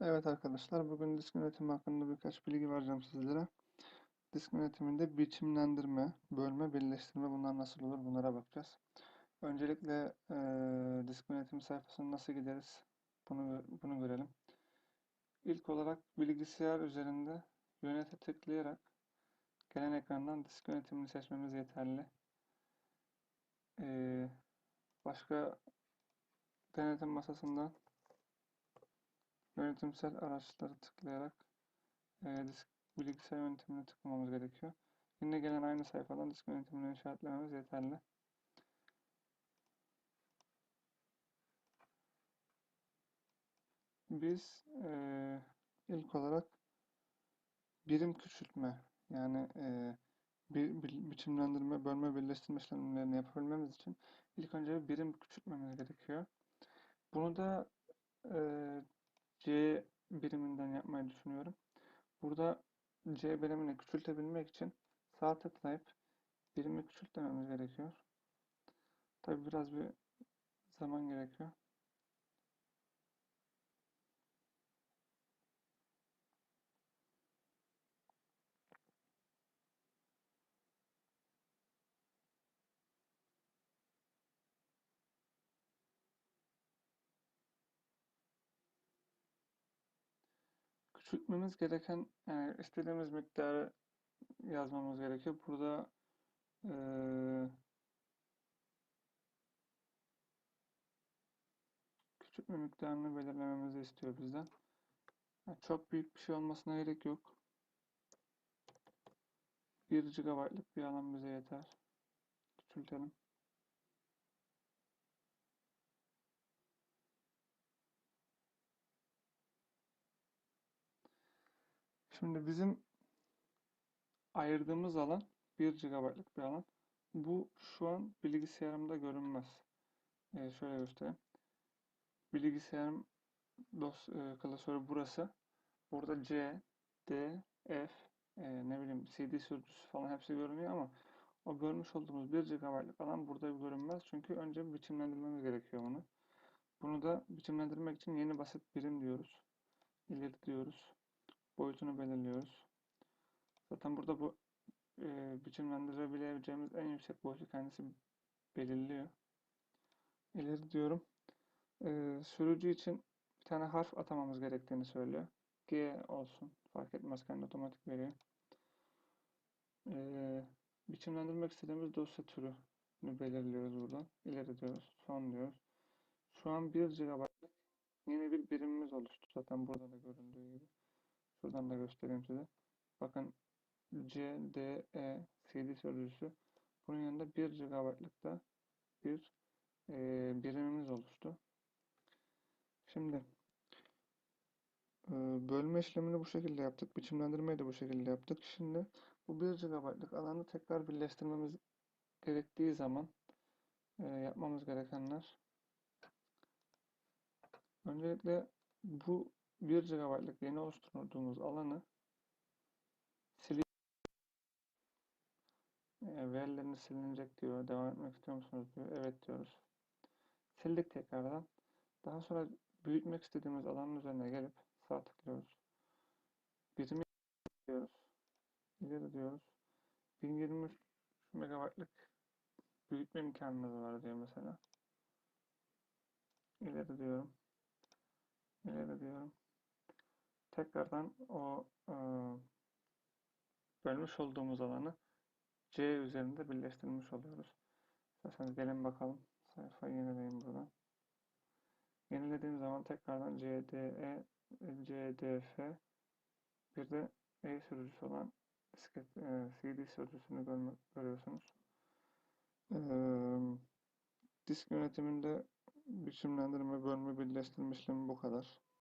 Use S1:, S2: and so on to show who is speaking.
S1: Evet arkadaşlar, bugün disk yönetimi hakkında birkaç bilgi vereceğim sizlere. Disk yönetiminde biçimlendirme, bölme, birleştirme bunlar nasıl olur bunlara bakacağız. Öncelikle eee disk yönetimi sayfasına nasıl gideriz bunu, bunu görelim. İlk olarak bilgisayar üzerinde yönete tıklayarak gelen ekrandan disk yönetimini seçmemiz yeterli. Eee, başka denetim masasından Yönetimsel araçları tıklayarak e, disk bilgisayar yönetimine tıklamamız gerekiyor. Yine gelen aynı sayfadan disk yönetimini işaretlememiz yeterli. Biz e, ilk olarak birim küçültme yani e, bir, bir, biçimlendirme, bölme, birleştirme işlemlerini yapabilmemiz için ilk önce bir birim küçültmemiz gerekiyor. Bunu da e, C biriminden yapmayı düşünüyorum. Burada C birimini küçültebilmek için sağ tıklayıp birimi küçültmemiz gerekiyor. Tabi biraz bir zaman gerekiyor. Küçültmemiz gereken yani istediğimiz miktarı yazmamız gerekiyor. Burada e, küçültme miktarını belirlememizi istiyor bizden. Yani çok büyük bir şey olmasına gerek yok. 1 GB'lık bir alan bize yeter. Küçültelim. Şimdi bizim ayırdığımız alan 1 GB'lık bir alan. Bu şu an bilgisayarımda görünmez. Ee, şöyle göstereyim. Bilgisayarım dos e, klasörü burası. Burada C, D, F, e, ne bileyim CD sürücüsü falan hepsi görünüyor ama o görmüş olduğumuz 1 GB'lık alan burada görünmez. Çünkü önce biçimlendirmemiz gerekiyor bunu. Bunu da biçimlendirmek için yeni basit birim diyoruz. İleri diyoruz boyutunu belirliyoruz. Zaten burada bu e, biçimlendirebileceğimiz en yüksek boyutu kendisi belirliyor. İleri diyorum. E, sürücü için bir tane harf atamamız gerektiğini söylüyor. G olsun. Fark etmez kendi otomatik veriyor. E, biçimlendirmek istediğimiz dosya türünü belirliyoruz buradan. İleri diyoruz. Son diyoruz. Şu an 1 GB yeni bir birimimiz oluştu. Zaten burada da göründüğü gibi. Şuradan da göstereyim size. Bakın C, D, E, CD sözcüsü. Bunun yanında 1 GB'lık da bir e, birimimiz oluştu. Şimdi e, bölme işlemini bu şekilde yaptık. Biçimlendirmeyi de bu şekilde yaptık. Şimdi bu 1 GB'lık alanı tekrar birleştirmemiz gerektiği zaman e, yapmamız gerekenler öncelikle bu 1 GB'lık yeni oluşturduğumuz alanı silip e, silinecek diyor. Devam etmek istiyor musunuz diyor. Evet diyoruz. Sildik tekrardan. Daha sonra büyütmek istediğimiz alanın üzerine gelip sağ tıklıyoruz. Birimi diyoruz. İleri diyoruz. 1023 MB'lık büyütme imkanımız var diyor mesela. İleri diyorum. İleri diyorum tekrardan o e, bölmüş olduğumuz alanı C üzerinde birleştirmiş oluyoruz. İsterseniz gelin bakalım. Sayfayı yenileyim buradan. Yenilediğim zaman tekrardan CDE, CDF bir de E sürücüsü olan e, CD sürücüsünü görme, görüyorsunuz. E, disk yönetiminde biçimlendirme, bölme, birleştirme işlemi bu kadar.